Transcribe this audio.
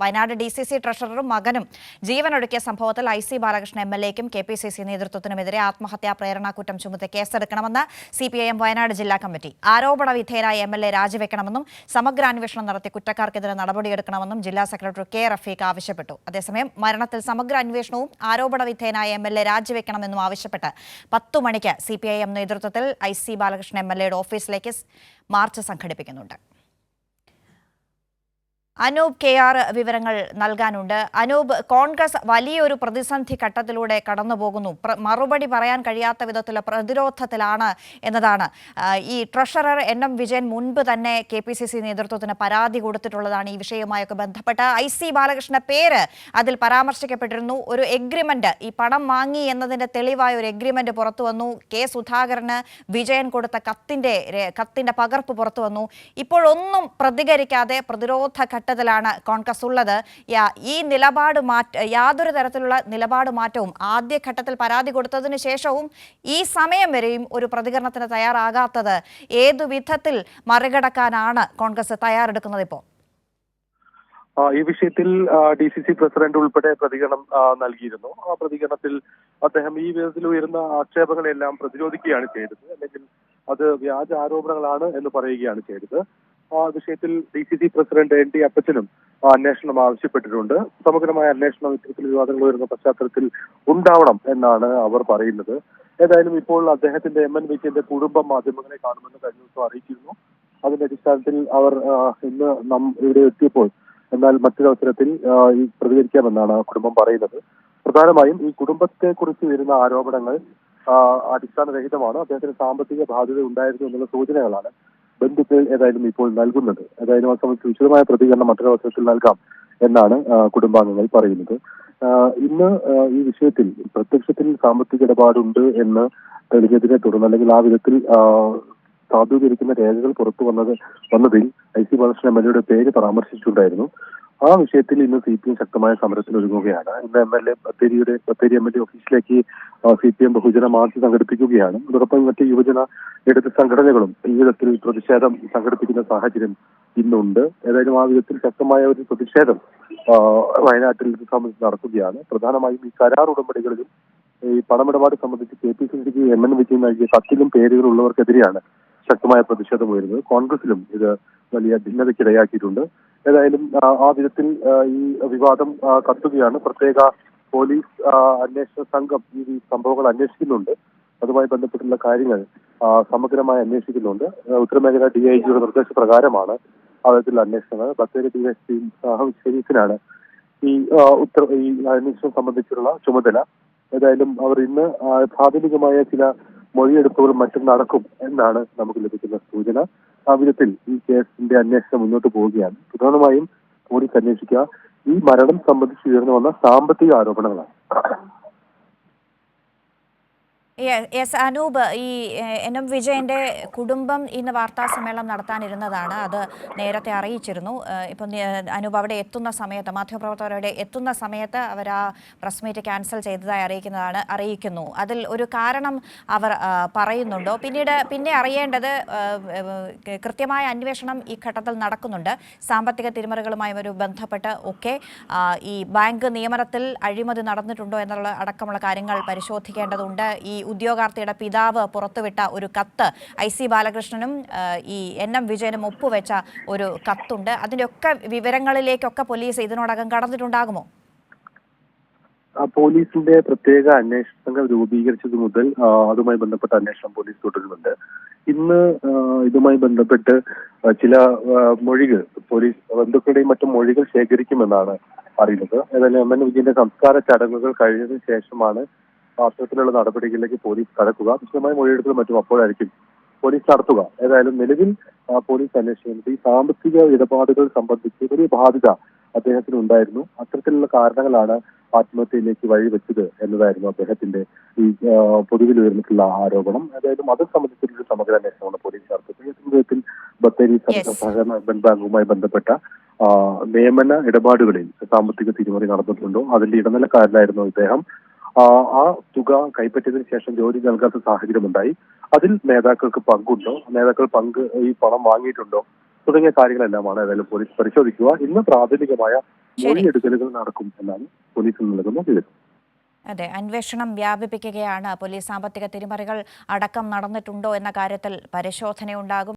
Wayanad D C C ട്രഷററും മകനും ജീവനൊടുക്കിയ സംഭവത്തിൽ I C Balakrishnan M L എക്കും K P C C നേതൃത്വത്തിനുമെതിരെ ആത്മഹത്യാ പ്രേരണാക്കുറ്റം ചുമത്തി കേസെടുക്കണമെന്ന് C P I M Wayanad ജില്ലാ കമ്മിറ്റി. ആരോപണ വിധേയരായ എം എൽ എ രാജിവെക്കണമെന്നും സമഗ്ര അന്വേഷണം നടത്തി കുറ്റക്കാർക്കെതിരെ നടപടിയെടുക്കണമെന്നും ജില്ലാ സെക്രട്ടറി കെ റഫീഖ് ആവശ്യപ്പെട്ടു. അതേസമയം മരണത്തിൽ സമഗ്ര അന്വേഷണവും ആരോപണ വിധേയനായ എം എൽ എ രാജിവെക്കണമെന്നും ആവശ്യപ്പെട്ട് പത്തു മണിക്ക് സി പി ഐ എം നേതൃത്വത്തിൽ I C Balakrishnan M L എയുടെ ഓഫീസിലേക്ക് മാർച്ച് സംഘടിപ്പിക്കുന്നുണ്ട്. അനൂപ് കെ ആർ വിവരങ്ങൾ നൽകാനുണ്ട്. അനൂപ് കോൺഗ്രസ് വലിയൊരു പ്രതിസന്ധി ഘട്ടത്തിലൂടെ കടന്നുപോകുന്നു. പോകുന്നു മറുപടി പറയാൻ കഴിയാത്ത വിധത്തിലുള്ള പ്രതിരോധത്തിലാണ് എന്നതാണ്. ഈ ട്രഷറർ എൻ എം വിജയൻ മുൻപ് തന്നെ കെ പി സി സി നേതൃത്വത്തിന് പരാതി കൊടുത്തിട്ടുള്ളതാണ് ഈ വിഷയവുമായൊക്കെ ബന്ധപ്പെട്ട്. ഐ സി ബാലകൃഷ്ണ പേര് അതിൽ പരാമർശിക്കപ്പെട്ടിരുന്നു. ഒരു എഗ്രിമെന്റ് ഈ പണം വാങ്ങി എന്നതിന്റെ തെളിവായ ഒരു എഗ്രിമെന്റ് പുറത്തു വന്നു. കെ സുധാകരന് വിജയൻ കൊടുത്ത കത്തിന്റെ കത്തിന്റെ പകർപ്പ് പുറത്തു വന്നു. ഇപ്പോഴൊന്നും പ്രതികരിക്കാതെ പ്രതിരോധ ഘട്ടത്തിലാണ് കോൺഗ്രസ് ഉള്ളത്. ഈ നിലപാട് മാറ്റ യാതൊരു തരത്തിലുള്ള നിലപാട് മാറ്റവും ആദ്യഘട്ടത്തിൽ പരാതി കൊടുത്തതിന് ശേഷവും ഈ സമയം വരെയും ഒരു പ്രതികരണത്തിന് തയ്യാറാകാത്തത് ഏതു വിധത്തിൽ മറികടക്കാനാണ് കോൺഗ്രസ് തയ്യാറെടുക്കുന്നത് ഇപ്പോൾ? ഈ വിഷയത്തിൽ ഡി സി സി പ്രസിഡന്റ് ഉൾപ്പെടെ പ്രതികരണം നൽകിയിരുന്നു. ആ പ്രതികരണത്തിൽ അദ്ദേഹം ഈ വിധത്തിൽ ഉയരുന്ന ആക്ഷേപങ്ങളെല്ലാം പ്രതിരോധിക്കുകയാണ് ചെയ്തത്. അല്ലെങ്കിൽ അത് വ്യാജ ആരോപണങ്ങളാണ് എന്ന് പറയുകയാണ് ചെയ്തത്. വിഷയത്തിൽ D C C president N T അപ്പച്ചനും അന്വേഷണം ആവശ്യപ്പെട്ടിട്ടുണ്ട്. സമഗ്രമായ അന്വേഷണം ഇത്തരത്തിൽ വിവാദങ്ങൾ വരുന്ന പശ്ചാത്തലത്തിൽ ഉണ്ടാവണം എന്നാണ് അവർ പറയുന്നത്. ഏതായാലും ഇപ്പോൾ അദ്ദേഹത്തിന്റെ എം എൻ വിജയന്റെ കുടുംബം മാധ്യമങ്ങളെ കാണുമെന്ന് കഴിഞ്ഞ ദിവസം അറിയിച്ചിരുന്നു. അതിന്റെ അടിസ്ഥാനത്തിൽ അവർ ഇന്ന് നം ഇവിടെ എത്തിയപ്പോൾ എന്നാൽ മറ്റൊരവസരത്തിൽ പ്രതികരിക്കാമെന്നാണ് കുടുംബം പറയുന്നത്. പ്രധാനമായും ഈ കുടുംബത്തെ കുറിച്ച് വരുന്ന ആരോപണങ്ങൾ അടിസ്ഥാനരഹിതമാണ്. അദ്ദേഹത്തിന് സാമ്പത്തിക ബാധ്യത ഉണ്ടായിരുന്നു എന്നുള്ള സൂചനകളാണ് ബന്ധുക്കൾ ഏതായാലും ഇപ്പോൾ നൽകുന്നത്. ഏതായാലും ആ സംബന്ധിച്ച് വിശദമായ പ്രതികരണം മറ്റൊരു അവസരത്തിൽ നൽകാം എന്നാണ് കുടുംബാംഗങ്ങൾ പറയുന്നത്. ഇന്ന് ഈ വിഷയത്തിൽ പ്രത്യക്ഷത്തിൽ സാമ്പത്തിക ഇടപാടുണ്ട് എന്ന് തെളിഞ്ഞതിനെ തുടർന്ന് അല്ലെങ്കിൽ ആ വിധത്തിൽ സാധൂകരിക്കുന്ന രേഖകൾ പുറത്തു വന്നത് വന്നതിൽ I C Balakrishnan M L എയുടെ പേര് പരാമർശിച്ചിട്ടുണ്ടായിരുന്നു. ആ വിഷയത്തിൽ ഇന്ന് സി പി എം ശക്തമായ സമരത്തിന് ഒരുങ്ങുകയാണ് ഇന്ന് എം എൽ എ ബത്തേരിയുടെ ബത്തേരി എം എൽ എ ഓഫീസിലേക്ക് സി പി എം ബഹുജന മാർച്ച് സംഘടിപ്പിക്കുകയാണ്. അതോടൊപ്പം മറ്റ് യുവജന ഇടത് സംഘടനകളും ഈ വിധത്തിൽ പ്രതിഷേധം സംഘടിപ്പിക്കുന്ന സാഹചര്യം ഇന്നുണ്ട്. ഏതായാലും ആ വിധത്തിൽ ശക്തമായ ഒരു പ്രതിഷേധം വയനാട്ടിൽ സംബന്ധിച്ച് നടക്കുകയാണ്. പ്രധാനമായും ഈ കരാർ ഉടമ്പടികളിലും ഈ പണമിടപാട് സംബന്ധിച്ച് കെ പി സി സിക്ക് എം എൻ വിജയൻ നൽകിയ കത്തിലും പേരുകളുള്ളവർക്കെതിരെയാണ് ശക്തമായ പ്രതിഷേധം ഉയരുന്നത്. കോൺഗ്രസിലും ഇത് വലിയ ഭിന്നതയ്ക്കിടയാക്കിയിട്ടുണ്ട്. ഏതായാലും ആ, വിധത്തിൽ ഈ വിവാദം കത്തുകയാണ്. പ്രത്യേക പോലീസ് അന്വേഷണ സംഘം ഈ സംഭവങ്ങൾ അന്വേഷിക്കുന്നുണ്ട്. അതുമായി ബന്ധപ്പെട്ടുള്ള കാര്യങ്ങൾ സമഗ്രമായി അന്വേഷിക്കുന്നുണ്ട്. ഉത്തരമേഖല ഡി ഐ ജിയുടെ നിർദ്ദേശപ്രകാരമാണ് ആ വിധത്തിലുള്ള അന്വേഷണങ്ങൾ. ബത്തേരി ഡി എസ് പി ഷെരീഫിനാണ് ഈ ഉത്തര ഈ അന്വേഷണം സംബന്ധിച്ചുള്ള ചുമതല. ഏതായാലും അവർ ഇന്ന് പ്രാഥമികമായ ചില മൊഴിയെടുപ്പുകളും മറ്റും നടക്കും എന്നാണ് നമുക്ക് ലഭിക്കുന്ന സൂചന. വിധത്തിൽ ഈ കേസിന്റെ അന്വേഷണം മുന്നോട്ട് പോവുകയാണ്. പ്രധാനമായും പോലീസ് അന്വേഷിക്കുക. ഈ മരണം സംബന്ധിച്ച് ഉയർന്നു വന്ന സാമ്പത്തിക ആരോപണങ്ങളാണ്. യെസ് അനൂപ് ഈ എൻ എം വിജയന്റെ കുടുംബം ഇന്ന് വാർത്താ സമ്മേളനം നടത്താനിരുന്നതാണ്. അത് നേരത്തെ അറിയിച്ചിരുന്നു. ഇപ്പം അനൂപ് അവിടെ എത്തുന്ന സമയത്ത് മാധ്യമപ്രവർത്തകരുടെ എത്തുന്ന സമയത്ത് അവർ ആ പ്രസ് മീറ്റ് ക്യാൻസൽ ചെയ്തതായി അറിയിക്കുന്നതാണ് അറിയിക്കുന്നു. അതിൽ ഒരു കാരണം അവർ പറയുന്നുണ്ടോ. പിന്നീട് പിന്നെ അറിയേണ്ടത് കൃത്യമായ അന്വേഷണം ഈ ഘട്ടത്തിൽ നടക്കുന്നുണ്ട്. സാമ്പത്തിക തിരിമറികളുമായി ഒരു ബന്ധപ്പെട്ട് ഒക്കെ ഈ ബാങ്ക് നിയമനത്തിൽ അഴിമതി നടന്നിട്ടുണ്ടോ എന്നുള്ള അടക്കമുള്ള കാര്യങ്ങൾ പരിശോധിക്കേണ്ടതുണ്ട് ഈ ഉദ്യോഗാർത്ഥിയുടെ പിതാവ് പുറത്തുവിട്ട ഒരു കത്ത്. ഐ സി ബാലകൃഷ്ണനും ഈ എൻ എം വിജയനും ഒപ്പുവെച്ച ഒരു കത്തുണ്ട്. അതിന്റെയൊക്കെ വിവരങ്ങളിലേക്കൊക്കെ പോലീസ് ഇതിനോടകം കടന്നിട്ടുണ്ടാകുമോ? പോലീസിന്റെ പ്രത്യേക അന്വേഷണ സംഘം രൂപീകരിച്ചത് മുതൽ അതുമായി ബന്ധപ്പെട്ട അന്വേഷണം പോലീസ് തുടരുന്നുണ്ട്. ഇന്ന് ഇതുമായി ബന്ധപ്പെട്ട് ചില മൊഴികൾ പോലീസ് ബന്ധുക്കളുടെയും മറ്റും മൊഴികൾ ശേഖരിക്കുമെന്നാണ് അറിയുന്നത്. ഏതായാലും എം എൻ വിജയന്റെ സംസ്കാര ചടങ്ങുകൾ കഴിഞ്ഞതിന് ശേഷമാണ് അത്തരത്തിലുള്ള നടപടികളിലേക്ക് പോലീസ് കടക്കുക. വിശദമായ മൊഴിയെടുക്കലും മറ്റും അപ്പോഴായിരിക്കും പോലീസ് നടത്തുക. ഏതായാലും നിലവിൽ പോലീസ് അന്വേഷിക്കുന്നത് ഈ സാമ്പത്തിക ഇടപാടുകൾ സംബന്ധിച്ച് ഒരു ബാധ്യത അദ്ദേഹത്തിന് ഉണ്ടായിരുന്നു. അത്തരത്തിലുള്ള കാരണങ്ങളാണ് ആത്മഹത്യയിലേക്ക് വഴിവെച്ചത് എന്നതായിരുന്നു അദ്ദേഹത്തിന്റെ ഈ പൊതുവിൽ ഉയർന്നിട്ടുള്ള ആരോപണം. ഏതായാലും അത് സംബന്ധിച്ചിട്ടൊരു സമഗ്ര അന്വേഷണമാണ് പോലീസ് നടത്തുന്നത്. വിധത്തിൽ ബത്തേരി. സഹകരണ ബാങ്കുമായി ബന്ധപ്പെട്ട നിയമന ഇടപാടുകളിൽ സാമ്പത്തിക തിരിമറി നടന്നിട്ടുണ്ടോ? അതിന്റെ ഇടനിലക്കാരനായിരുന്നു ഇദ്ദേഹം. ആ, തുക കൈപ്പറ്റിയതിന് ശേഷം ജോലി നൽകാത്ത സാഹചര്യമുണ്ടായി. അതിൽ നേതാക്കൾക്ക് പങ്കുണ്ടോ? നേതാക്കൾ പങ്ക് ഈ പണം വാങ്ങിയിട്ടുണ്ടോ? തുടങ്ങിയ കാര്യങ്ങളെല്ലാമാണ് ഏതായാലും പോലീസ് പരിശോധിക്കുക. ഇന്ന് പ്രാഥമികമായ. മൊഴിയെടുക്കലുകൾ നടക്കും എന്നാണ് പോലീസിൽ നൽകുന്ന വിവരം അതെ അന്വേഷണം വ്യാപിപ്പിക്കുകയാണ്. പോലീസ് സാമ്പത്തിക തിരിമറികൾ അടക്കം നടന്നിട്ടുണ്ടോ എന്ന കാര്യത്തിൽ പരിശോധനയുണ്ടാകും.